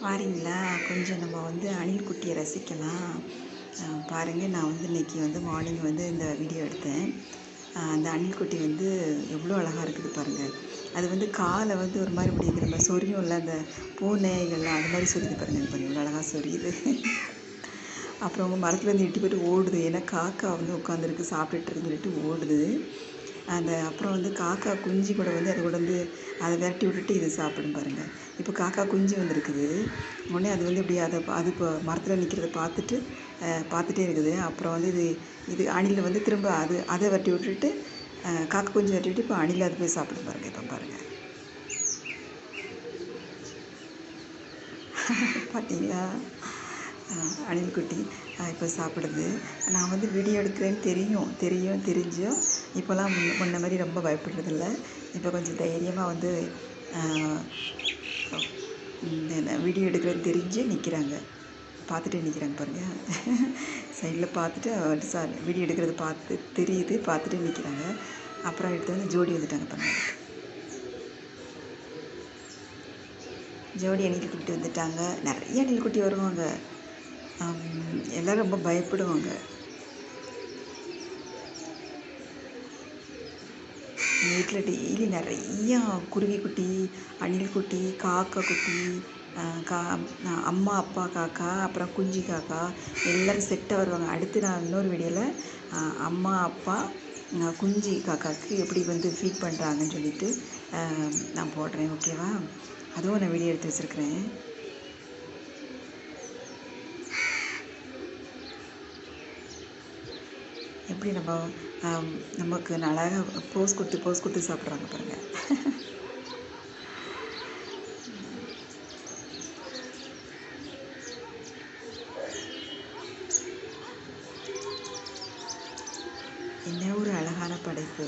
வாரீங்களா கொஞ்சம் நம்ம வந்து அணில் குட்டியை ரசிக்கலாம். பாருங்கள் நான் வந்து இன்றைக்கி வந்து மார்னிங் வந்து இந்த வீடியோ எடுத்தேன். அந்த அணில் குட்டி வந்து எவ்வளோ அழகாக இருக்குது பாருங்கள் அது வந்து காலை வந்து ஒரு மாதிரி இப்படி நம்ம சொரியும்ல அந்த பூனைகள்லாம் அது மாதிரி சொரியுது பாருங்கள் பாருங்கள் எவ்வளோ அழகாக சொரியுது. அப்புறம் அவங்க மரத்துலேருந்து இட்டு போய்ட்டு ஓடுது. ஏன்னா காக்கா வந்து உட்காந்துருக்கு சாப்பிட்டுட்டு சொல்லிட்டு ஓடுது. அந்த அப்புறம் வந்து காக்கா குஞ்சு கூட வந்து அதை கூட வந்து அதை விரட்டி விட்டுட்டு இது சாப்பிடும் பாருங்கள் இப்போ காக்கா குஞ்சு வந்திருக்குது. உடனே அது வந்து இப்படி அதை அது இப்போ மரத்தில் நிற்கிறத பார்த்துட்டு பார்த்துட்டே இருக்குது. அப்புறம் வந்து இது இது அணிலில் வந்து திரும்ப அது அதை விரட்டி விட்டுட்டு காக்கா குஞ்சு விரட்டி விட்டு இப்போ அணிலில் அது போய் சாப்பிடும் பாருங்கள் இப்போ பாருங்கள் பார்த்தீங்களா அணில்குட்டி இப்போ சாப்பிடுது. நான் வந்து வீடியோ எடுக்கிறேன்னு தெரியும். தெரியும் தெரிஞ்சும் இப்போல்லாம் முன்ன முன்ன மாதிரி ரொம்ப பயப்படுறதில்ல. இப்போ கொஞ்சம் தைரியமாக வந்து வீடியோ எடுக்கிறேன்னு தெரிஞ்சு நிற்கிறாங்க பார்த்துட்டே நிற்கிறாங்க பாருங்கள் சைடில் பார்த்துட்டு சார் வீடியோ எடுக்கிறது பார்த்து தெரியுது. பார்த்துட்டே நிற்கிறாங்க அப்புறம் எடுத்து வந்து ஜோடி வந்துட்டாங்க பாருங்கள் ஜோடி அணில் குட்டி வந்துட்டாங்க. நிறைய அணில் குட்டி வருவாங்க. எல்லோரும் ரொம்ப பயப்படுவாங்க. வீட்டில் டெய்லி நிறையா குருவி குட்டி அணில் குட்டி காக்கா குட்டி கா அம்மா அப்பா காக்கா அப்புறம் குஞ்சு காக்கா எல்லோரும் செட்டாக வருவாங்க. அடுத்து நான் இன்னொரு வீடியோவில் அம்மா அப்பா குஞ்சு காக்காவுக்கு எப்படி வந்து ஃபீட் பண்ணுறாங்கன்னு சொல்லிட்டு நான் போடுறேன். ஓகேவா அதுவும் நான் வீடியோ எடுத்து வச்சுருக்கிறேன். எப்படி நம்ம நமக்கு அழகாக போஸ் கொடுத்து போஸ் கொடுத்து சாப்பிட்றாங்க பாருங்கள் என்ன ஒரு அழகான படைப்பு.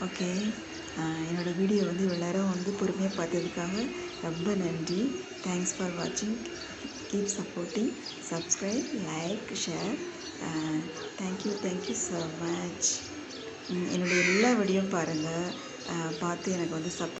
ஓகே. என்னோடய வீடியோ வந்து இவ்வளோ நேரம் வந்து பொறுமையாக பார்த்ததுக்காக ரொம்ப நன்றி. தேங்க்ஸ் ஃபார் வாட்சிங் keep supporting subscribe like share thank you thank you so much என்னுடைய எல்லா வீடியோவும் பாருங்கள் பார்த்து எனக்கு வந்து சப்